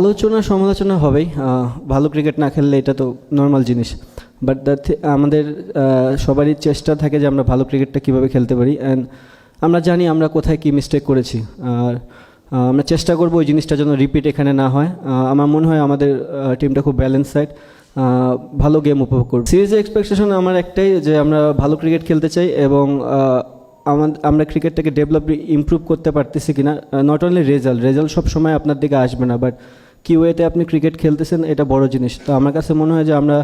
আলোচনা সমালোচনা হবেই। ভালো ক্রিকেট না খেললে এটা তো নর্মাল জিনিস। বাট দ্যাট আমাদের সবারই চেষ্টা থাকে যে আমরা ভালো ক্রিকেটটা কীভাবে খেলতে পারি। অ্যান্ড আমরা জানি আমরা কোথায় কী মিস্টেক করেছি। আর আমরা চেষ্টা করব ওই জিনিসটা যেন রিপিট এখানে না হয়। আমার মনে হয় আমাদের টিমটা খুব ব্যালেন্স সাইড ভালো গেম উপভোগ করব। সিরিজের এক্সপেকটেশন আমার একটাই যে আমরা ভালো ক্রিকেট খেলতে চাই এবং আমাদের আমরা ক্রিকেটটাকে ডেভেলপ ইমপ্রুভ করতে পারতেছি কিনা। নট অনলি রেজাল্ট রেজাল্ট সব সময় আপনার দিকে আসবে না। বাট কি ওয়েতে আপনি ক্রিকেট খেলতেছেন, এটা বড় জিনিস। তো আমার কাছে মনে হয় যে আমরা,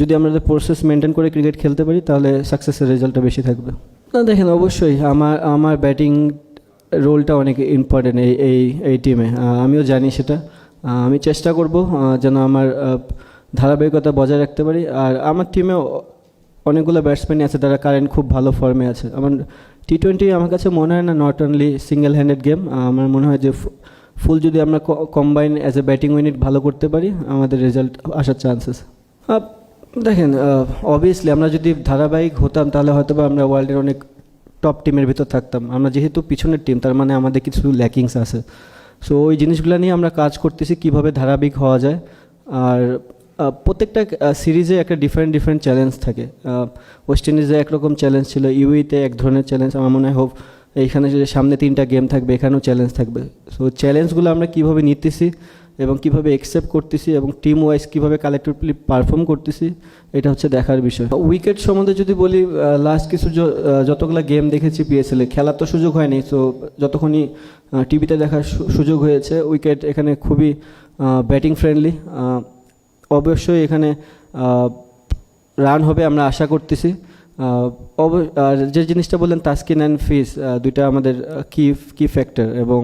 যদি আমরা প্রসেস মেনটেন করে ক্রিকেট খেলতে পারি, তাহলে সাকসেসের রেজাল্টটা বেশি থাকবে। না, দেখেন, অবশ্যই আমার আমার ব্যাটিং রোলটা অনেক ইম্পর্টেন্ট এই এই এই টিমে আমিও জানি সেটা। আমি চেষ্টা করব যেন আমার ধারাবাহিকতা বজায় রাখতে পারি। আর আমার টিমেও অনেকগুলো ব্যাটসম্যানই আছে, তারা কারেন্ট খুব ভালো ফর্মে আছে। আমার টি টোয়েন্টি আমার কাছে মনে হয় না not only single handed game আমার মনে হয় যে ফুল যদি আমরা combine as a batting unit ভালো করতে পারি, আমাদের রেজাল্ট আসার চান্সেস দেখেন অবভিয়াসলি আমরা যদি ধারাবাহিক হতাম, তাহলে হয়তো বা আমরা ওয়ার্ল্ডের অনেক টপ টিমের ভিতর থাকতাম। আমরা যেহেতু পিছনের টিম তার মানে আমাদের কিছু ল্যাকিংস আছে। সো ওই জিনিসগুলো নিয়ে আমরা কাজ করতেছি কীভাবে ধারাবাহিক হওয়া যায়। আর প্রত্যেকটা সিরিজে একটা ডিফারেন্ট ডিফারেন্ট চ্যালেঞ্জ থাকে। ওয়েস্ট ইন্ডিজে একরকম চ্যালেঞ্জ ছিল ইউইতে এক ধরনের চ্যালেঞ্জ আমার মনে হয় এইখানে যে সামনে তিনটা গেম থাকবে, এখানেও চ্যালেঞ্জ থাকবে। সো চ্যালেঞ্জগুলো আমরা কীভাবে নিতেছি এবং কীভাবে একসেপ্ট করতেছি এবং টিম ওয়াইজ কীভাবে কালেক্টিভলি পারফর্ম করতেছি, এটা হচ্ছে দেখার বিষয়। উইকেট সম্বন্ধে যদি বলি লাস্ট কিছু যতগুলো গেম দেখেছি পিএসএলে খেলার তো সুযোগ হয়নি সো যতক্ষণই টিভিতে দেখার সুযোগ হয়েছে উইকেট এখানে খুবই ব্যাটিং ফ্রেন্ডলি অবশ্যই এখানে রান হবে আমরা আশা করতেছি। আর যে জিনিসটা বললেন তাস্কিন অ্যান্ড ফিস দুইটা আমাদের কি কি ফ্যাক্টর এবং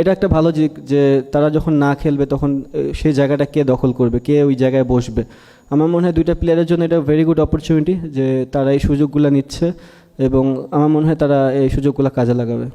এটা একটা ভালো দিক যে তারা যখন না খেলবে তখন সেই জায়গাটা কে দখল করবে, কে ওই জায়গায় বসবে। আমার মনে হয় দুইটা প্লেয়ারের জন্য এটা ভেরি গুড অপরচুনিটি যে তারা এই সুযোগগুলো নিচ্ছে এবং আমার মনে হয় তারা এই সুযোগগুলো কাজে লাগাবে।